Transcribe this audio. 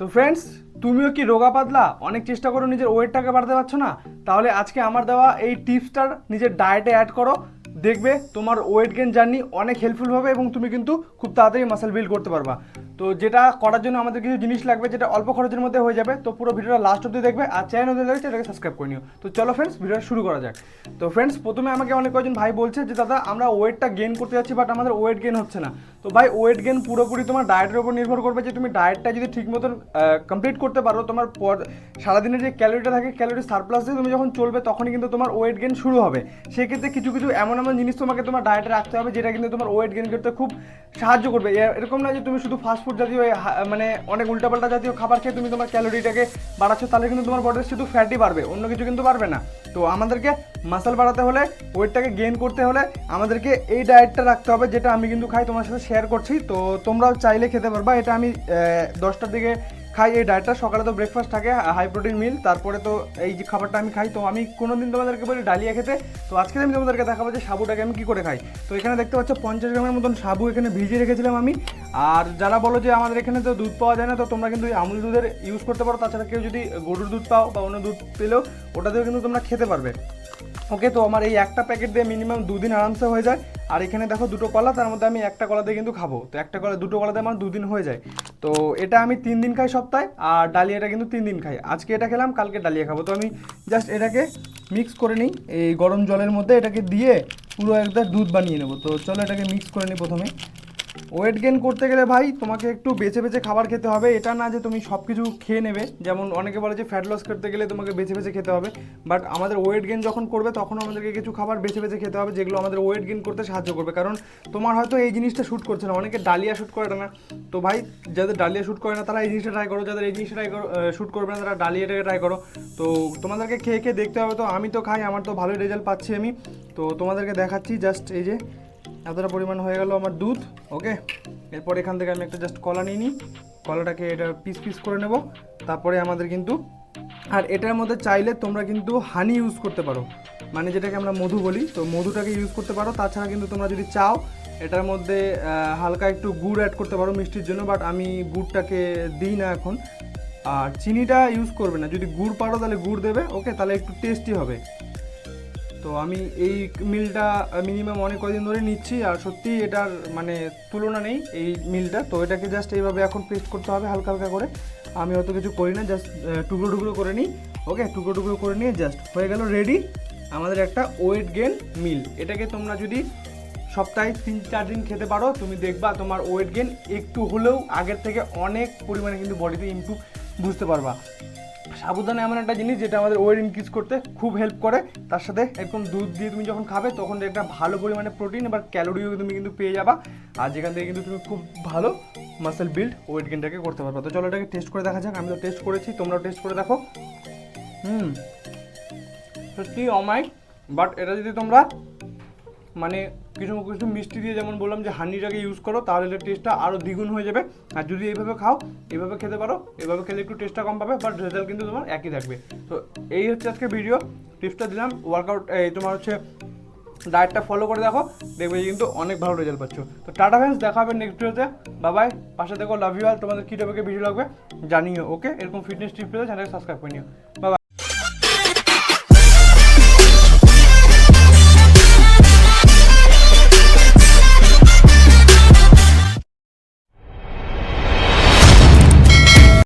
তো ফ্রেন্ডস তুমিও কি রোগা পাতলা? অনেক চেষ্টা করো নিজের ওয়েটটাকে বাড়তে পারছ না? তাহলে আজকে আমার দেওয়া এই টিপসটার নিজের ডায়েটে অ্যাড করো। দেখবে তোমার ওয়েট গেন জার্নি অনেক হেল্পফুল হবে এবং তুমি কিন্তু খুব তাড়াতাড়ি মাসেল বিল্ড করতে পারবা। তো যেটা করার জন্য আমাদের কিছু জিনিস লাগবে, যেটা অল্প খরচের মধ্যে হয়ে যাবে, তো পুরো ভিডিওটা লাস্ট অব্দি দেখবে আর চ্যানেল নতুন লাগছে এটাকে সাবস্ক্রাইব করে নিও। তো চলো ফ্রেন্ডস ভিডিওটা শুরু করা যাক। তো ফ্রেন্ডস প্রথমে আমাকে অনেক কয়েকজন ভাই বলছে যে, দাদা, আমরা ওয়েটটা গেন করতে যাচ্ছি বাট আমাদের ওয়েট গেন হচ্ছে না। তো ভাই ওয়েট গেন পুরোপুরি তোমার ডায়েটের উপর নির্ভর করবে যে, তুমি ডায়েটটা যদি ঠিক মতন কমপ্লিট করতে পারো, তোমার পর সারাদিনের যে ক্যালোরিটা থাকে ক্যালোরি সারপ্লাস দিয়ে তুমি যখন চলবে, তখনই কিন্তু তোমার ওয়েট গেন শুরু হবে। সেক্ষেত্রে কিছু কিছু এমন এমন জিনিস তোমাকে তোমার ডায়েটে রাখতে হবে, যেটা কিন্তু তোমার ওয়েট গেন করতে খুব সাহায্য করবে। এরকম না যে, তুমি শুধু ফাস্টফুড জাতীয় মানে অনেক উল্টাপাল্টা জাতীয় খাবার খেয়ে তুমি তোমার ক্যালোরিটাকে বাড়াচ্ছ, তাহলে কিন্তু তোমার বডির শুধু ফ্যাটই বাড়বে, অন্য কিছু কিন্তু বাড়বে না। তো আমাদেরকে মাসাল বাড়াতে হলে ওয়েটটাকে গেইন করতে হলে আমাদেরকে এই ডায়েটটা রাখতে হবে, যেটা আমি কিন্তু খাই তোমার সাথে শেয়ার করছি। তো তোমরাও চাইলে খেতে পারবা, এটা আমি দশটার দিকে খাই, এই ডায়েটটা সকালে তো ব্রেকফাস্ট থাকে হাই প্রোটিন মিল তারপরে তো এই যে খাবারটা আমি খাই, তো আমি কোনো দিন তোমাদেরকে বলি ডালিয়া খেতে। তো আজকে আমি তোমাদেরকে দেখাবো যে সাবুটাকে আমি কী করে খাই। তো এখানে দেখতে পাচ্ছ পঞ্চাশ গ্রামের মতন সাবু এখানে ভিজিয়ে রেখেছিলাম আমি। আর যারা বলো যে আমাদের এখানে তো দুধ পাওয়া যায় না, তো তোমরা কিন্তু এই আমুল দুধের ইউজ করতে পারো। তাছাড়া কেউ যদি গরুর দুধ পাও বা অন্য দুধ পেলেও, ওটাতেও কিন্তু তোমরা খেতে পারবে। ওকে, তো আমার এই একটা প্যাকেট দিয়ে মিনিমাম দুদিন আরামসে হয়ে যায়। আর এখানে দেখো দুটো কলা, তার মধ্যে আমি একটা কলা দিয়ে কিন্তু খাব। তো একটা কলা, দুটো কলা দিয়ে আমার দুদিন হয়ে যায়। তো এটা আমি তিন দিন খাই সপ্তাহে, আর ডালিয়াটা কিন্তু তিন দিন খাই। আজকে এটা খেলাম, কালকে ডালিয়া খাব। তো আমি জাস্ট এটাকে মিক্স করে নিই, এই গরম জলের মধ্যে এটাকে দিয়ে পুরো একদম দুধ বানিয়ে নেব। তো চলো এটাকে মিক্স করে নিই প্রথমে। ওয়েট গেন করতে গেলে ভাই তোমাকে একটু বেছে বেছে খাবার খেতে হবে। এটা না যে তুমি সব কিছু খেয়ে নেবে। যেমন অনেকে বলে যে ফ্যাট লস করতে গেলে তোমাকে বেছে বেছে খেতে হবে। বাট আমাদের ওয়েট গেন যখন করবে তখন আমাদেরকে কিছু খাবার বেছে বেছে খেতে হবে, যেগুলো আমাদের ওয়েট গেন করতে সাহায্য করবে। কারণ তোমার হয়তো এই জিনিসটা শ্যুট করছে না। অনেকে ডালিয়া শ্যুট করে না। তো ভাই, যাদের ডালিয়া শ্যুট করে না, তারা এই জিনিসটা ট্রাই করো। যাদের এই জিনিসটা ট্রাই করো শ্যুট করবে না, তারা ডালিয়াটাকে ট্রাই করো। তো তোমাদেরকে খেয়ে খেয়ে দেখতে হবে। তো আমি তো খাই, আমার তো ভালোই রেজাল্ট পাচ্ছি আমি। তো তোমাদেরকে দেখাচ্ছি জাস্ট এই যে এতটা পরিমাণ হয়ে গেল আমার দুধ ওকে এরপর এখান থেকে আমি একটা জাস্ট কলা নিয়ে নিই। কলাটাকে এটা পিস পিস করে নেব। তারপরে আমাদের কিন্তু, আর এটার মধ্যে চাইলে তোমরা কিন্তু হানি ইউজ করতে পারো। মানে যেটাকে আমরা মধু বলি, তো মধুটাকে ইউজ করতে পারো। তাছাড়া কিন্তু তোমরা যদি চাও, এটার মধ্যে হালকা একটু গুড় অ্যাড করতে পারো মিষ্টির জন্য বাট আমি গুড়টাকে দিই না এখন। আর চিনিটা ইউজ করবে না। যদি গুড় পারো তাহলে গুড় দেবে ওকে তাহলে একটু টেস্টি হবে। তো আমি এই মিলটা মিনিমাম অনেক কদিন ধরে নিচ্ছি আর সত্যি এটার মানে তুলনা নেই এই মিলটা। তো এটাকে জাস্ট এইভাবে এখন পেস্ট করতে হবে হালকা হালকা করে। আমি অত কিছু করি না জাস্ট টুকরো টুকরো করে নিই। ওকে টুকরো টুকরো করে নিয়ে জাস্ট হয়ে গেল রেডি আমাদের একটা ওয়েট গেন মিল এটাকে তোমরা যদি সপ্তাহে তিন, চার দিন খেতে পারো, তুমি দেখবা তোমার ওয়েট গেন একটু হলেও আগের থেকে অনেক পরিমাণে কিন্তু বডিতে ইমপ্রুভ বুঝতে পারবা। সাবুদানা এমন একটা জিনিস যেটা আমাদের ওয়েট ইনক্রিজ করতে খুব হেল্প করে। তার সাথে এরকম দুধ দিয়ে তুমি যখন খাবে, তখন একটা ভালো পরিমাণে প্রোটিন এবার ক্যালোরিও তুমি কিন্তু পেয়ে যাবা। আর যেখান থেকে কিন্তু তুমি খুব ভালো মাসেল বিল্ড ওয়েট গেনটাকে করতে পারবে। তো চলো এটাকে টেস্ট করে দেখা যাক। আমি তো টেস্ট করেছি, তোমরাও টেস্ট করে দেখো। হুম সত্যি অমাইক বাট এটা যদি তোমরা মানে কিছু কিছু মিষ্টি দিয়ে যেমন বললাম যে হানিটাকে ইউজ করো, তাহলে টেস্টটা আরও দ্বিগুণ হয়ে যাবে। আর যদি এইভাবে খাও এইভাবে খেতে পারো, এভাবে খেলে একটু টেস্টটা কম পাবে বাট রেজাল্ট কিন্তু তোমার একই থাকবে। তো এই হচ্ছে আজকে ভিডিও টিপসটা দিলাম ওয়ার্কআউট এই তোমার হচ্ছে ডায়েটটা ফলো করে দেখো, দেখবে যে কিন্তু অনেক ভালো রেজাল্ট পাচ্ছ। তো টাটা ফ্যান্স দেখা হবে নেক্সট ভিডিওতে বাবাই পাশে দেখো লাভ ইউ অল তোমাদের কী টপিকে ভিডিও লাগবে জানিও ওকে এরকম ফিটনেস টিপস পেলে চ্যানেলকে সাবস্ক্রাইব করে নিও। বাবা